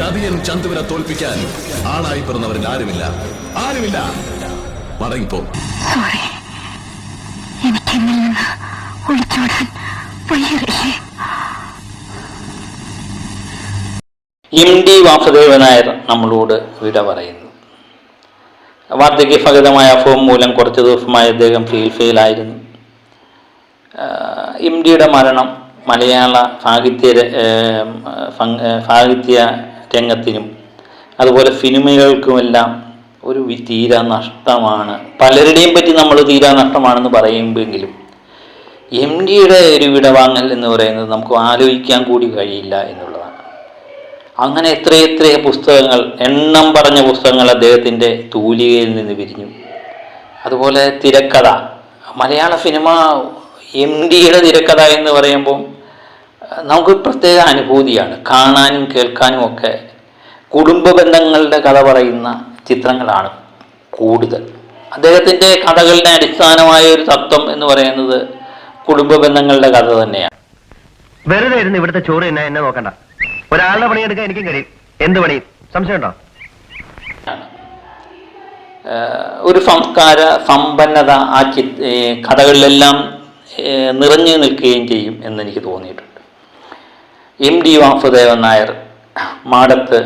ചതിയൻ ചന്തുവിനെ തോൽപ്പിക്കാൻ ആളായി പിറന്നവരിൽ ആരുമില്ല. ആരുമില്ല. മടങ്ങിപ്പോ എം ഡി വാസുദേവൻ നായർ നമ്മളോട് വിട പറയുന്നു. വാർദ്ധക്യ വാർദ്ധക്യഭഗതമായ അസുഖം മൂലം കുറച്ച് ദിവസമായി അദ്ദേഹം ഫീൽ ചികിത്സയിലായിരുന്നു എം ഡിയുടെ മരണം മലയാള സാഹിത്യ സാഹിത്യ രംഗത്തിനും അതുപോലെ സിനിമകൾക്കുമെല്ലാം ഒരു തീരാ നഷ്ടമാണ്. പലരുടെയും പറ്റി നമ്മൾ തീരാ നഷ്ടമാണെന്ന് പറയുമെങ്കിലും എം ഡിയുടെ ഒരു വിടവാങ്ങൽ എന്ന് പറയുന്നത് നമുക്ക് ആലോചിക്കാൻ കൂടി കഴിയില്ല എന്നുള്ളതാണ്. അങ്ങനെ എത്രയെത്ര പുസ്തകങ്ങൾ എണ്ണം പറഞ്ഞ പുസ്തകങ്ങൾ അദ്ദേഹത്തിന്റെ തൂലികയിൽ നിന്ന് പിരിഞ്ഞു. അതുപോലെ തിരക്കഥ. മലയാള സിനിമ എം ഡിയുടെ തിരക്കഥ എന്ന് പറയുമ്പോൾ നമുക്ക് പ്രത്യേക അനുഭൂതിയാണ്. കാണാനും കേൾക്കാനും ഒക്കെ കുടുംബ ബന്ധങ്ങളുടെ കഥ പറയുന്ന ചിത്രങ്ങളാണ് കൂടുതൽ. അദ്ദേഹത്തിന്റെ കഥകളുടെ അടിസ്ഥാനമായ ഒരു തത്വം എന്ന് പറയുന്നത് കുടുംബ ബന്ധങ്ങളുടെ കഥ തന്നെയാണ്. വെറുതെ ഇരുന്ന് ഇവിടുത്തെ ചോറ് തന്നെ എന്നെ നോക്കണ്ട. ഒരാളുടെ പണിയെടുക്കാൻ എനിക്കും കഴിയും. എന്ത് പണി? സംശയമുണ്ടോ ഉണ്ടോ? ഒരു സംസ്കാര സമ്പന്നത ആ ചി കഥകളിലെല്ലാം നിറഞ്ഞു നിൽക്കുകയും ചെയ്യും എന്ന് എനിക്ക് തോന്നിയിട്ടുണ്ട്. M T Vasudevan Nair Madath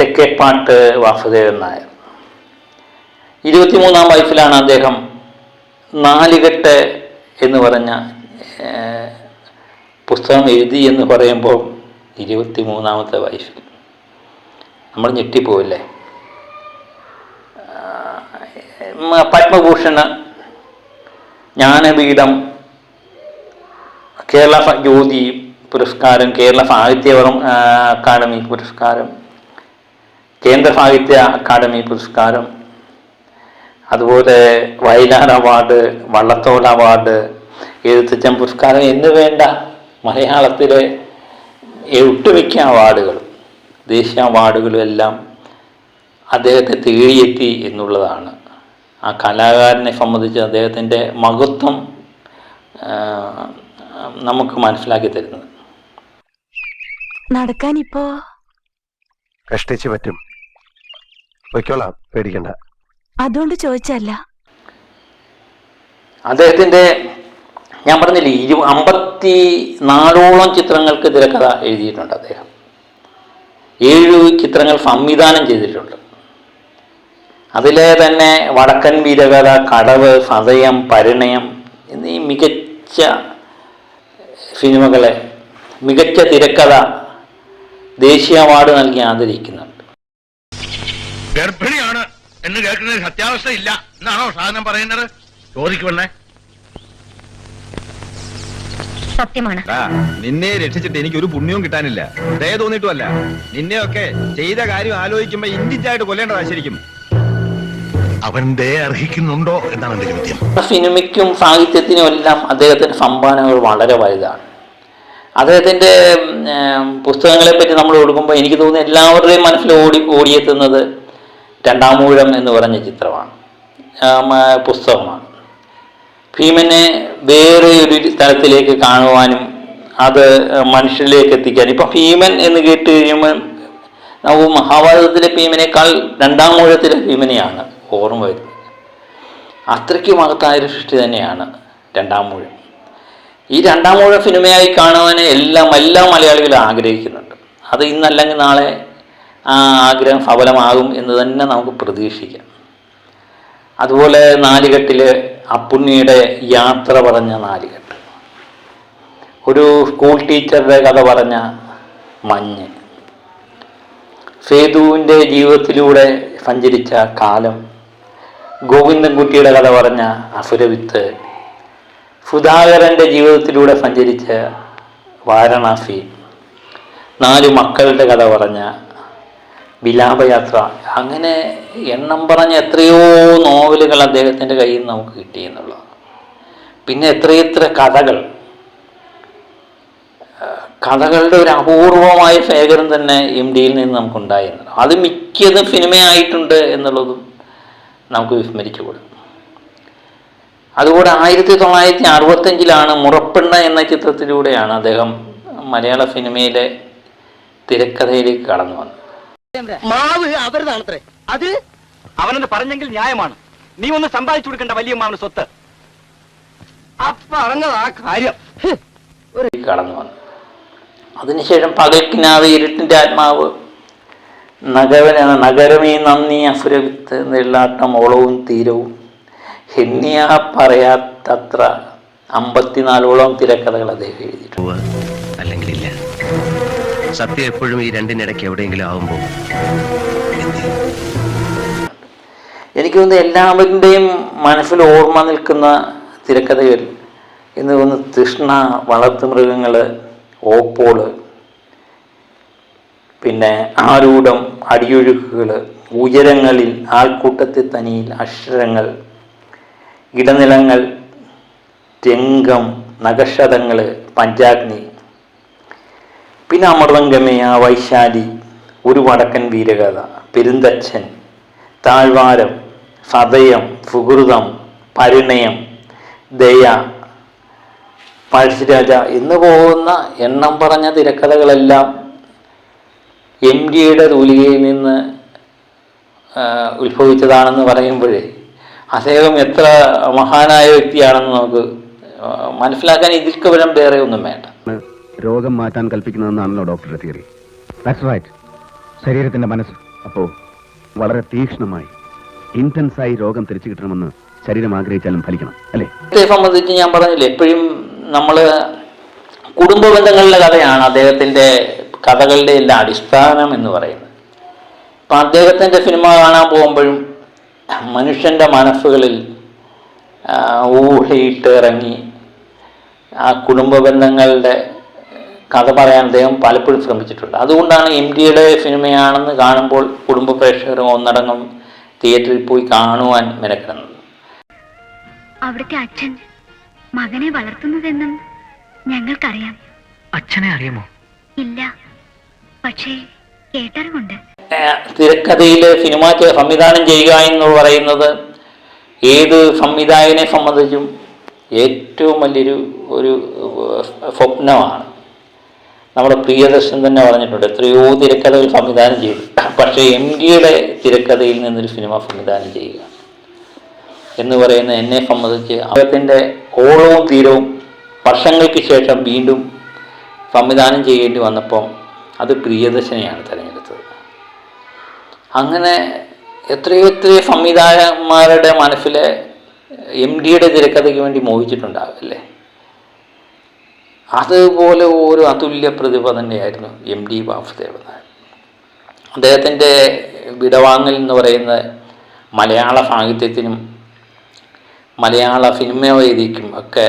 Thekkepat Vasudevan Nair. ഇരുപത്തിമൂന്നാം വയസ്സിലാണ് അദ്ദേഹം നാലുകെട്ട് എന്ന് പറഞ്ഞ പുസ്തകം എഴുതി എന്ന് പറയുമ്പോൾ ഇരുപത്തി മൂന്നാമത്തെ വയസ്സിൽ. നമ്മൾ ഞെട്ടിപ്പോവില്ലേ? പത്മഭൂഷണ് ജ്ഞാനപീഠം കേരള ജ്യോതി പുരസ്കാരം കേരള സാഹിത്യ അക്കാദമി പുരസ്കാരം കേന്ദ്ര സാഹിത്യ അക്കാദമി പുരസ്കാരം അതുപോലെ വയലാർ അവാർഡ് വള്ളത്തോൾ അവാർഡ് എഴുത്തച്ഛൻ പുരസ്കാരം എന്ന് വേണ്ട മലയാളത്തിലെ ഒട്ടുമിക്ക അവാർഡുകളും ദേശീയ അവാർഡുകളും എല്ലാം അദ്ദേഹത്തെ തേടിയെത്തി എന്നുള്ളതാണ്. ആ കലാകാരനെ സംബന്ധിച്ച് അദ്ദേഹത്തിന്റെ മഹത്വം നമുക്ക് മനസ്സിലാക്കി തരുന്നത്. നടക്കാൻ ഇപ്പോ കഷ്ടിച്ച് പറ്റും. പൊയ്ക്കോളാം പേടിക്കണ്ട. അതുകൊണ്ട് ചോദിച്ചല്ല അദ്ദേഹത്തിന്റെ ഞാൻ പറഞ്ഞില്ലേ ഇരു അമ്പത്തി നാലോളം ചിത്രങ്ങൾക്ക് തിരക്കഥ എഴുതിയിട്ടുണ്ട് അദ്ദേഹം. ഏഴ് ചിത്രങ്ങൾ സംവിധാനം ചെയ്തിട്ടുണ്ട്. അതിലെ തന്നെ വടക്കൻ വീരകഥ കടവ് സതയം പരിണയം എന്നീ മികച്ച സിനിമകളെ മികച്ച തിരക്കഥ ദേശീയ അവാർഡ് നൽകി ആദരിക്കുന്നുണ്ട്. ഗർഭിണിയാണ് എന്ന് കേൾക്കുന്നതിൽ സത്യാവസ്ഥ ഇല്ല എന്നാണോ സാധനം പറയുന്നത്? ചോദിക്ക് പെണ്ണേ സത്യമാണ് നിന്നെ രക്ഷിച്ചിട്ട് എനിക്ക് ഒരു പുണ്യവും കിട്ടാനില്ല. ദയ തോന്നിട്ടുമല്ല നിന്നെയൊക്കെ ചെയ്ത കാര്യം ആലോചിക്കുമ്പോ ഇഞ്ചിച്ചായിട്ട് കൊല്ലേണ്ടതാ ശരിക്കും. അവൻ ദയ അർഹിക്കുന്നുണ്ടോ എന്നാണ് എന്റെ ചോദ്യം. സിനിമയ്ക്കും സാഹിത്യത്തിനും എല്ലാം അദ്ദേഹത്തിന്റെ സംഭാവനകൾ വളരെ വലുതാണ്. അദ്ദേഹത്തിന്റെ പുസ്തകങ്ങളെ പറ്റി നമ്മൾ കൊടുക്കുമ്പോൾ എനിക്ക് തോന്നുന്നു എല്ലാവരുടെയും മനസ്സിൽ ഓടി ഓടിയെത്തുന്നത് രണ്ടാമൂഴം എന്ന് പറഞ്ഞ ചിത്രമാണ്. പുസ്തകമാണ്. ഭീമനെ വേറെ ഒരു സ്ഥലത്തിലേക്ക് കാണുവാനും അത് മനുഷ്യരിലേക്ക് എത്തിക്കാനും. ഇപ്പം ഭീമൻ എന്ന് കേട്ട് കഴിയുമ്പോൾ നമുക്ക് മഹാഭാരതത്തിലെ ഭീമനേക്കാൾ രണ്ടാം മൂഴത്തിലെ ഭീമനെയാണ് ഓർമ്മ വരുന്നത്. അത്രയ്ക്ക് മഹത്തായൊരു സൃഷ്ടി തന്നെയാണ് രണ്ടാം മൂഴം ഈ രണ്ടാം മൂഴ സിനിമയായി കാണുവാൻ എല്ലാം എല്ലാ മലയാളികളും ആഗ്രഹിക്കുന്നുണ്ട്. അത് ഇന്നല്ലെങ്കിൽ നാളെ ആ ആഗ്രഹം സഫലമാകും എന്ന് തന്നെ നമുക്ക് പ്രതീക്ഷിക്കാം. അതുപോലെ നാലുകെട്ടിൽ അപ്പുണ്ണിയുടെ യാത്ര പറഞ്ഞ നാലുകെട്ട്. ഒരു സ്കൂൾ ടീച്ചറുടെ കഥ പറഞ്ഞ മഞ്ഞ്. സേതുവിന്റെ ജീവിതത്തിലൂടെ സഞ്ചരിച്ച കാലം. ഗോവിന്ദൻകുട്ടിയുടെ കഥ പറഞ്ഞ അസുരവിത്ത് സുധാകരന്റെ ജീവിതത്തിലൂടെ സഞ്ചരിച്ച വാരണാസി നാല് മക്കളുടെ കഥ പറഞ്ഞ വിലാപയാത്ര. അങ്ങനെ എണ്ണം പറഞ്ഞ എത്രയോ നോവലുകൾ അദ്ദേഹത്തിന്റെ കയ്യിൽ നിന്ന് നമുക്ക് കിട്ടി എന്നുള്ളത് പിന്നെ എത്രയെത്ര കഥകൾ. കഥകളുടെ ഒരു അപൂർവമായ ശേഖരം തന്നെ എം ഡിയിൽ നിന്ന് നമുക്കുണ്ടായിരുന്നു അത് മിക്കതും സിനിമയായിട്ടുണ്ട് എന്നുള്ളതും നമുക്ക് വിസ്മരിച്ചുകൂടാ അതുകൂടെ ആയിരത്തി തൊള്ളായിരത്തി അറുപത്തഞ്ചിലാണ് മുറപ്പെണ്ണ എന്ന ചിത്രത്തിലൂടെയാണ് അദ്ദേഹം മലയാള സിനിമയിലെ തിരക്കഥയിലേക്ക് കടന്നു വന്നത്. മാവ് അവരുതാണത്രേ അത് അവനെന്ന് പറഞ്ഞെങ്കിൽ ന്യായമാണ്. നീ ഒന്ന് സമ്പാദിച്ചു കൊടുക്കേണ്ട വലിയ മാവിന് സ്വത്ത് പറഞ്ഞതാ കാര്യം. കടന്നു വന്നു. അതിനുശേഷം പകൽക്കിനാവ് ഇരുട്ടിന്റെ ആത്മാവ്. നഗരനാണ് നഗരമേ നന്ദി അസുരവിത്ത് നെല്ലാട്ടം ഓളവും തീരവും. ഹെണ്ണിയ പറയാത്തത്ര അമ്പത്തിനാലോളം തിരക്കഥകൾ അദ്ദേഹം എഴുതിയിട്ടുണ്ട്. അല്ലെങ്കിൽ ഇല്ല. സത്യം എപ്പോഴും ഈ രണ്ടിനിടയ്ക്ക് എവിടെയെങ്കിലും ആവുമ്പോൾ എനിക്ക് തോന്നുന്നു എല്ലാവരുടെയും മനസ്സിൽ ഓർമ്മ നിൽക്കുന്ന തിരക്കഥകൾ എന്ന് തോന്നുന്നു തൃഷ്ണ വളർത്തുമൃഗങ്ങൾ ഓപ്പോൾ പിന്നെ ആരൂഢം അടിയൊഴുക്കുകൾ ഉയരങ്ങളിൽ ആൾക്കൂട്ടത്തിൽ തനിയിൽ അക്ഷരങ്ങൾ ഇടനിലങ്ങൾ രംഗം നഗക്ഷതങ്ങൾ പഞ്ചാഗ്നി. പിന്നെ അമൃതംഗമയ വൈശാലി ഒരു വടക്കൻ വീരകഥ പെരുന്തച്ഛൻ താഴ്വാരം സതയം സുഹൃതം പരിണയം ദയ പഴശ്ശിരാജ എന്ന് പോകുന്ന എണ്ണം പറഞ്ഞ തിരക്കഥകളെല്ലാം എം ഡിയുടെ തൂലികയിൽ നിന്ന് ഉത്ഭവിച്ചതാണെന്ന് പറയുമ്പോഴേ അദ്ദേഹം എത്ര മഹാനായ വ്യക്തിയാണെന്ന് നമുക്ക് മനസ്സിലാക്കാൻ ഇതിൽക്ക് വരം വേറെ ഒന്നും വേണ്ട. രോഗം മാറ്റാൻ കൽപ്പിക്കുന്നതെന്നാണല്ലോ ഡോക്ടറുടെ തിയറി. ദാറ്റ്സ് റൈറ്റ് ശരീരത്തിന്റെ മനസ്സ് അപ്പോൾ വളരെ തീക്ഷ്ണമായി ഇന്റൻസായി രോഗം തിരിച്ചു കിട്ടണമെന്ന് ശരീരം ആഗ്രഹിച്ചാലും ഫലിക്കണം അല്ലേ? സംബന്ധിച്ച് ഞാൻ പറഞ്ഞില്ലേ എപ്പോഴും നമ്മൾ കുടുംബ ബന്ധങ്ങളിലെ കഥയാണ് അദ്ദേഹത്തിന്റെ കഥകളുടെ എല്ലാം അടിസ്ഥാനം എന്ന് പറയുന്നത്. അപ്പം അദ്ദേഹത്തിന്റെ സിനിമ കാണാൻ പോകുമ്പോഴും മനുഷ്യന്റെ മനസ്സുകളിൽ ഊഹിയിട്ട് ഇറങ്ങി ആ കുടുംബ ബന്ധങ്ങളുടെ കഥ പറയാൻ അദ്ദേഹം പലപ്പോഴും ശ്രമിച്ചിട്ടുണ്ട്. അതുകൊണ്ടാണ് എം ഡിയുടെ സിനിമയാണെന്ന് കാണുമ്പോൾ കുടുംബ പ്രേക്ഷകർ ഒന്നടങ്കം തിയേറ്ററിൽ പോയി കാണുവാൻ മെനക്കിടുന്നത്. അവിടുത്തെ അച്ഛൻ മകനെ വളർത്തുന്നതെന്നും ഞങ്ങൾക്കറിയാം. അച്ഛനെ അറിയാമോ? ഇല്ല. പക്ഷേ കേട്ടറിവുണ്ട്. തിരക്കഥയിൽ സിനിമ സംവിധാനം ചെയ്യുക എന്ന് പറയുന്നത് ഏത് സംവിധായകനെ സംബന്ധിച്ചും ഏറ്റവും വലിയൊരു ഒരു സ്വപ്നമാണ്. നമ്മുടെ പ്രിയദർശൻ തന്നെ പറഞ്ഞിട്ടുണ്ട് എത്രയോ തിരക്കഥകൾ സംവിധാനം ചെയ്തു. പക്ഷേ എം ജിയുടെ തിരക്കഥയിൽ നിന്നൊരു സിനിമ സംവിധാനം ചെയ്യുക എന്ന് പറയുന്ന എന്നെ സംബന്ധിച്ച് അദ്ദേഹത്തിന്റെ ഓളവും തീരവും വർഷങ്ങൾക്ക് ശേഷം വീണ്ടും സംവിധാനം ചെയ്യേണ്ടി വന്നപ്പം അത് പ്രിയദർശനെയാണ് തിരഞ്ഞെടുത്തത്. അങ്ങനെ എത്രയോ എത്രയോ സംവിധായകന്മാരുടെ മനസ്സിലെ എം ഡിയുടെ തിരക്കഥയ്ക്ക് വേണ്ടി മോഹിച്ചിട്ടുണ്ടാവില്ലേ? അതുപോലെ ഒരു അതുല്യ പ്രതിഭ തന്നെയായിരുന്നു എം ഡി വാസുദേവൻ അദ്ദേഹത്തിന്റെ വിടവാങ്ങൽ എന്ന് പറയുന്ന മലയാള സാഹിത്യത്തിനും മലയാള സിനിമ വേദിക്കും ഒക്കെ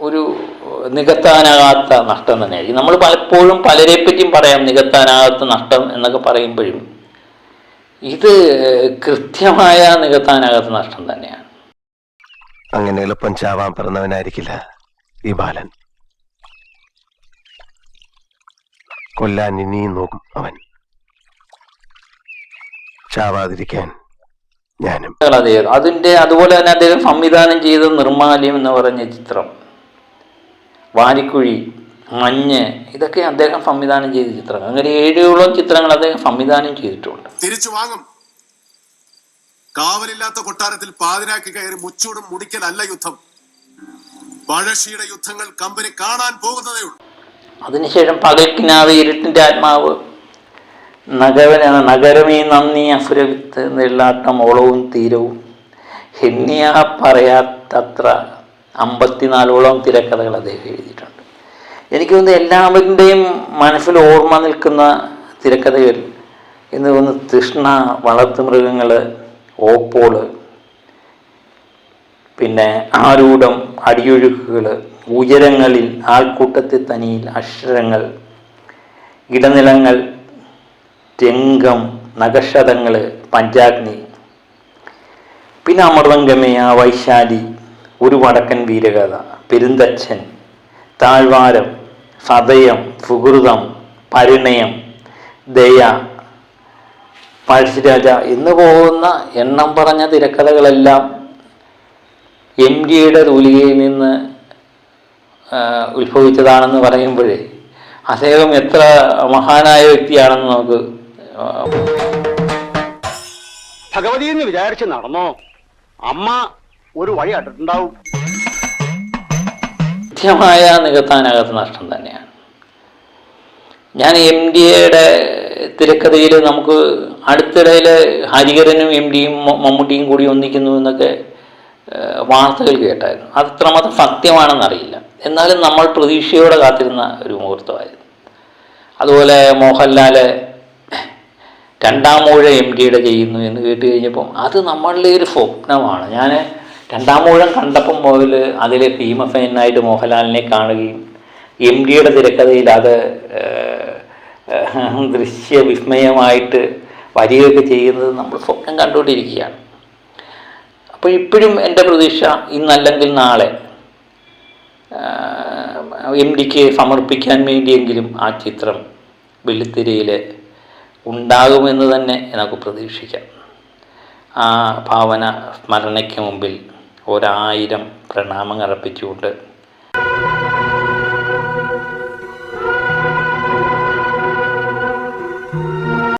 ഒരു നികത്താനാകാത്ത നഷ്ടം തന്നെയായിരിക്കും. നമ്മൾ പലപ്പോഴും പലരെ പറ്റിയും പറയാം നികത്താനാകാത്ത നഷ്ടം എന്നൊക്കെ പറയുമ്പോഴും ഇത് കൃത്യമായ നികത്താനാകാത്ത നഷ്ടം തന്നെയാണ്. അങ്ങനെ എളുപ്പം ചാവാൻ പിറന്നവനായിരിക്കില്ല ഈ ബാലൻ. കൊല്ലാൻ ഇനിയും നോക്കും അവൻ. ചാവാതിരിക്കാൻ ഞാനും. അതിന്റെ അതുപോലെ തന്നെ അദ്ദേഹം സംവിധാനം ചെയ്ത നിർമാല്യം എന്ന് പറഞ്ഞ ചിത്രം. വാരിക്കുഴി മഞ്ഞ് ഇതൊക്കെ അദ്ദേഹം സംവിധാനം ചെയ്ത ചിത്രങ്ങൾ. അങ്ങനെ ഏഴോളം ചിത്രങ്ങൾ അദ്ദേഹം സംവിധാനം ചെയ്തിട്ടുണ്ട്. തിരിച്ചു വാങ്ങും. കാവലില്ലാത്ത കൊട്ടാരത്തിൽ പാതിരാക്കി കയറി മുച്ചൂടും മുടിക്കലല്ല യുദ്ധം. പഴശ്ശിയുടെ യുദ്ധങ്ങൾ കമ്പനി കാണാൻ പോകുന്നതേ ഉള്ളൂ. അതിനുശേഷം പകൽക്കിനാവ് ഇരുട്ടിന്റെ ആത്മാവ് നഗരനാണ് നഗരമേ നന്ദി അസുരവിത്ത് നെല്ലാട്ടം ഓളവും തീരവും ഹെണ്ണിയ പറയാത്തത്ര അമ്പത്തിനാലോളം തിരക്കഥകൾ അദ്ദേഹം എഴുതിയിട്ടുണ്ട്. എനിക്ക് തോന്നുന്നു എല്ലാവരുടെയും മനസ്സിൽ ഓർമ്മ നിൽക്കുന്ന തിരക്കഥകൾ എന്ന് തോന്നുന്നു തൃഷ്ണ വളർത്തുമൃഗങ്ങൾ ഓപ്പോൾ പിന്നെ ആരൂഢം അടിയൊഴുക്കുകൾ ഉയരങ്ങളിൽ ആൾക്കൂട്ടത്തിൽ തനിയിൽ അക്ഷരങ്ങൾ ഇടനിലങ്ങൾ രംഗം നഗക്ഷതങ്ങൾ പഞ്ചാഗ്നി പിന്നെ അമൃതംഗമയ വൈശാലി ഒരു വടക്കൻ വീരകഥ പെരുന്തച്ഛൻ താഴ്വാരം ഹൃദയം സുഹൃതം പരിണയം ദയ പഴശ്ശിരാജ എന്ന് പോകുന്ന എണ്ണം പറഞ്ഞ തിരക്കഥകളെല്ലാം എം ഡിയുടെ തൂലികയിൽ നിന്ന് ഉത്ഭവിച്ചതാണെന്ന് പറയുമ്പോഴേ അദ്ദേഹം എത്ര മഹാനായ വ്യക്തിയാണെന്ന് നമുക്ക് ഭഗവതി എന്ന് വിചാരിച്ച് നടന്നോ? അമ്മ ഒരു വഴി കണ്ടിട്ടുണ്ടാവും. കൃത്യമായ നികത്താനകത്ത് നഷ്ടം തന്നെയാണ്. ഞാൻ എം ഡി എയുടെ തിരക്കഥയിൽ നമുക്ക് അടുത്തിടയിൽ ഹരിഹരനും എം ഡിയും മമ്മൂട്ടിയും കൂടി ഒന്നിക്കുന്നു എന്നൊക്കെ വാർത്തകൾ കേട്ടായിരുന്നു. അത് എത്രമാത്രം സത്യമാണെന്നറിയില്ല എന്നാലും നമ്മൾ പ്രതീക്ഷയോടെ കാത്തിരുന്ന ഒരു മുഹൂർത്തമായിരുന്നു. അതുപോലെ മോഹൻലാൽ രണ്ടാം മൂഴ എം ഡിയുടെ ചെയ്യുന്നു എന്ന് കേട്ട് കഴിഞ്ഞപ്പം അത് നമ്മളുടെ ഒരു സ്വപ്നമാണ്. ഞാൻ രണ്ടാം മൂഴം കണ്ടപ്പം മുതൽ അതിലെ ഭീമഫനായിട്ട് മോഹൻലാലിനെ കാണുകയും എം ഡിയുടെ തിരക്കഥയിൽ അത് ദൃശ്യവിസ്മയമായിട്ട് വരികയൊക്കെ ചെയ്യുന്നത് നമ്മൾ സ്വപ്നം കണ്ടുകൊണ്ടിരിക്കുകയാണ്. അപ്പോൾ ഇപ്പോഴും എന്റെ പ്രതീക്ഷ ഇന്നല്ലെങ്കിൽ നാളെ എം ഡിക്ക് സമർപ്പിക്കാൻ വേണ്ടിയെങ്കിലും ആ ചിത്രം വെള്ളിത്തിരയിൽ ഉണ്ടാകുമെന്ന് തന്നെ നമുക്ക് പ്രതീക്ഷിക്കാം. ആ ഭാവന സ്മരണയ്ക്ക് മുമ്പിൽ ഒരായിരം പ്രണാമങ്ങൾ അർപ്പിച്ചുകൊണ്ട്